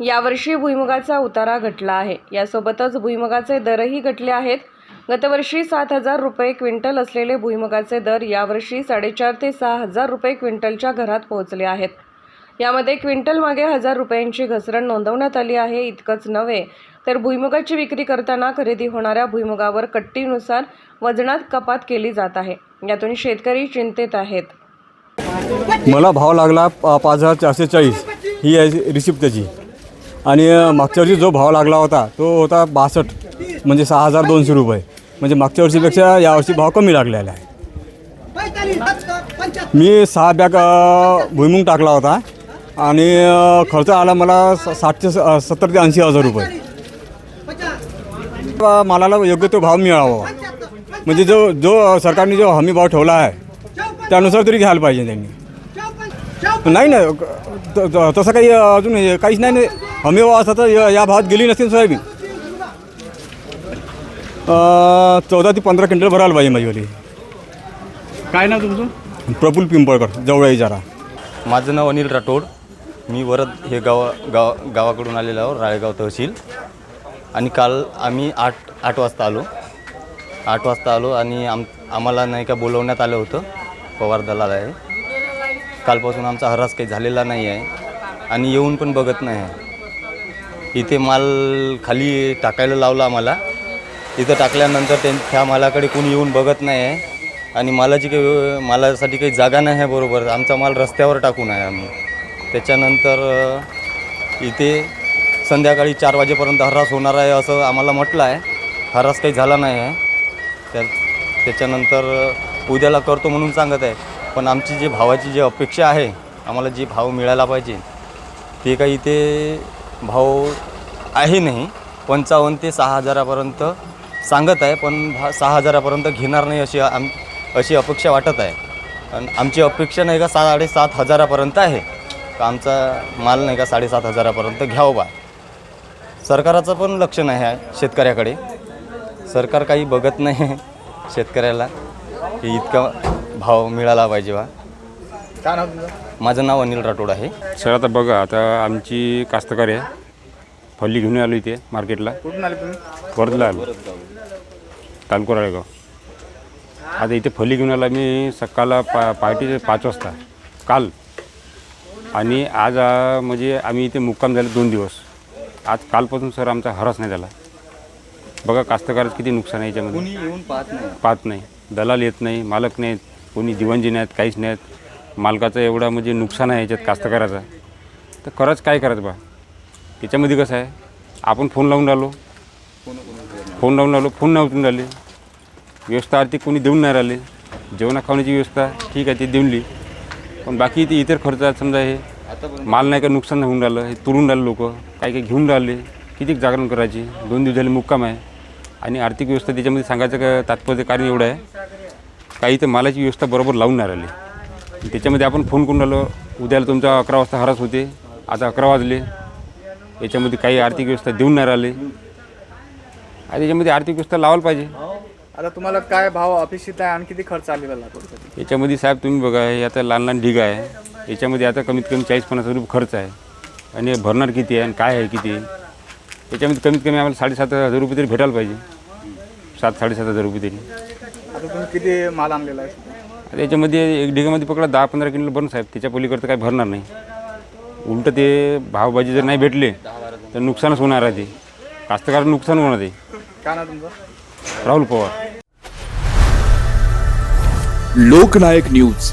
यावर्षी भुईमुगाचा उतारा घटला आहे. यासोबतच भुईमुगाचे दरही घटले आहेत. गतवर्षी सात हजार रुपये क्विंटल असलेले भुईमुगाचे दर यावर्षी साडेचार ते सहा हजार रुपये क्विंटलच्या घरात पोहोचले आहेत. यामध्ये क्विंटल मागे हजार रुपयांची घसरण नोंदवण्यात आली आहे. इतकंच नव्हे तर भुईमुगाची विक्री करताना खरेदी होणाऱ्या भुईमुगावर कट्टीनुसार वजनात कपात केली जात आहे. यातून शेतकरी चिंतेत आहेत. मला भाव लागला पाच हजार चारशे चाळीस. ही आहे रिसिप्ट त्याची आणि मागच्या वर्षी जो भाव लागला होता तो होता बासष्ट म्हणजे सहा हजार दोनशे रुपये. म्हणजे मागच्या वर्षीपेक्षा यावर्षी भाव कमी लागलेला आहे. मी सहा बॅग भुईमुंग टाकला होता आणि खर्च आला मला स- साठशे स- सत्तर ते ऐंशी हजार रुपये. मालाला योग्य तो भाव मिळावा. म्हणजे जो जो सरकारने जो हमी भाव ठेवला आहे त्यानुसार तरी घ्यायला पाहिजे त्यांनी. नाही ना त- तसं काही अजून काहीच नाही ना हमी भाव असता तर या या भावात गेली नसतील सोयाबीन? अं, चौदा ते पंधरा क्विंटल भरायला पाहिजे माझीवाली काय नाव तुमचं? प्रफुल्ल पिंपळकर जवळ इजारा माझं नाव अनिल राठोड. मी वरद हे गाव गाव गावाकडून आलेलो आहो राळेगाव तहसील. आणि काल आम्ही आठ आठ वाजता आलो. आठ वाजता आलो आणि आम आम्हाला नाही का बोलवण्यात आलं होतं. पवार दलाल आहे. कालपासून आमचा हरास काही झालेला नाही आहे. आणि येऊन पण बघत नाही आहे. इथे माल खाली टाकायला लावला आम्हाला. इथं टाकल्यानंतर त्यां त्या मालाकडे कोणी येऊन बघत नाही आहे आणि मालाची काही मालासाठी काही जागा नाही आहे बरोबर. आमचा माल रस्त्यावर टाकून आहे आम्ही. त्याच्यानंतर इथे संध्याकाळी चार वाजेपर्यंत हरास होणार आहे असं आम्हाला म्हटलं आहे. हरास काही झाला नाही आहे. त्या त्याच्यानंतर उद्याला करतो म्हणून सांगत आहे. पण आमची जी भावाची जी अपेक्षा आहे आम्हाला जी भाव मिळायला पाहिजे ते काही इथे भाव आहे नाही. पंचावन्न ते सहा हजारापर्यंत सांगत आहे पण भा सहा हजारापर्यंत घेणार नाही अशी आम अशी अपेक्षा वाटत आहे. आणि आमची अपेक्षा नाही का साडेसात हजारापर्यंत आहे. का आमचा माल नाही का साडेसात हजारापर्यंत घ्यावं बा. सरकाराचं पण लक्ष नाही आहे शेतकऱ्याकडे. सरकार काही बघत नाही शेतकऱ्याला की इतका भाव मिळाला पाहिजे बा. काय नाव तुमचं माझं नाव अनिल राठोड आहे. सर आता बघा आता आमची कास्तकार आहे. फल्ली घेऊन आलो इथे मार्केटला. कुठून आले तुम्ही? वर्धला आलो. तालुका राळेगाव. आता इथे फली घेऊन आला मी सकाळला पा पहाटे पाच वाजता. काल. आणि आज आ, म्हणजे आम्ही इथे मुक्काम झाले दोन दिवस. आज कालपासून सर आमचा हरास नाही झाला. बघा कास्तकाराचं किती नुकसान आहे याच्यामध्ये. कुणी येऊन पाहत नाही. पाहत नाही. दलाल येत नाही मालक नाहीत कोणी दिवाणजी नाहीत काहीच नाहीत. मालकाचं एवढा म्हणजे नुकसान आहे याच्यात कास्तकाराचा. तर खरंच काय करायचं बा? याच्यामध्ये कसं आहे? आपण फोन लावून राहिलो. फोन लावून राहिलो फोन नाही उचलून राहिले. व्यवस्था आर्थिक कोणी देऊन नाही राहिले. जेवणा खावण्याची व्यवस्था ठीक आहे ती देऊनली पण बाकी ते इतर खर्च समजा हे माल नाही का नुकसान होऊन राहिलं हे तुरून राहिले लोक. काही काही घेऊन राहिले. किती जागरण करायची? दोन दिवस झाले मुक्काम आहे. आणि आर्थिक व्यवस्था त्याच्यामध्ये सांगायचं का तात्पर्य कारण एवढं आहे. काही तर मालाची व्यवस्था बरोबर लावून नाही राहिली. त्याच्यामध्ये आपण फोन करून राहिलो उद्याला तुमचा अकरा वाजता हरास होते. आता अकरा वाजले. याच्यामध्ये काही आर्थिक व्यवस्था देऊन नाही राहिले. आणि त्याच्यामध्ये आर्थिक व्यवस्था लावायला पाहिजे. आता तुम्हाला काय भाव अपेक्षित आहे? आणि किती खर्च आलेला याच्यामध्ये साहेब तुम्ही बघा हे आता लहान लहान ढिग आहे. याच्यामध्ये आता कमीत कमी चाळीस पन्नास रुपये खर्च आहे. आणि हे भरणार किती आहे? आणि काय आहे किती? याच्यामध्ये कमीत कमी आम्हाला साडेसात हजार रुपये तरी भेटायला पाहिजे. सात साडेसात हजार रुपये तरी. आता तुम्ही किती माल आणलेला आहे? आता याच्यामध्ये एक ढिगामध्ये पकडा दहा पंधरा किलो बन साहेब त्याच्या पलीकडचं काही भरणार नाही. उलटं ते भावभाजी जर नाही भेटले तर नुकसानच होणार आहे ते. कास्तकार नुकसान होणार ते. काय नाव तुमचं? राहुल पवार. लोकनायक न्यूज.